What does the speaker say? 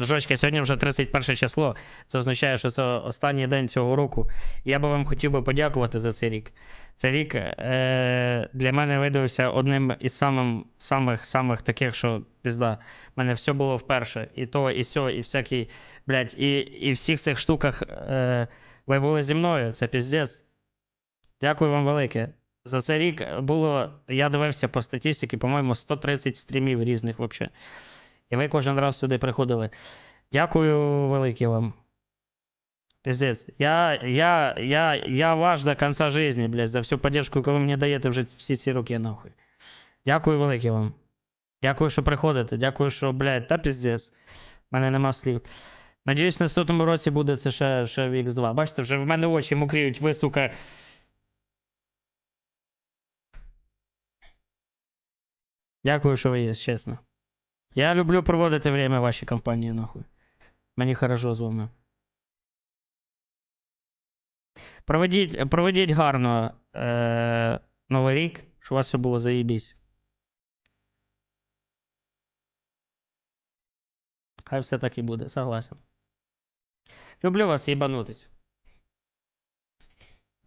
Дружочки, сьогодні вже 31 число. Це означає, що це останній день цього року. Я би вам хотів би подякувати за цей рік. Цей рік е, для мене видався одним із самим, самих самих таких, що пізда. У мене все було вперше. І то, і сьо, і всякий, блядь, і, і всіх цих штуках е, ви були зі мною. Це піздець. Дякую вам велике. За цей рік було, я дивився по статистиці, по-моєму, 130 стрімів різних взагалі. І ви кожен раз сюди приходили. Дякую велике вам. Пиздец. Я, я, я, я ваш до конца жизни, блядь, за всю поддержку, яку ви мені даєте вже всі ці роки, нахуй. Дякую велике вам. Дякую, що приходите. Дякую, що, блядь, та пиздец. У мене нема слів. Надіюсь, на наступному році буде це ще, ще в X2. Бачите, вже в мене очі мокріють, ви, сука. Дякую, що ви є, чесно. Я люблю проводити время в вашій компанії, нахуй. Мені хорошо з вами. Проведіть, проведіть гарно е, Новий рік, щоб у вас все було заєбісь. Хай все так і буде, согласен. Люблю вас їбанутись.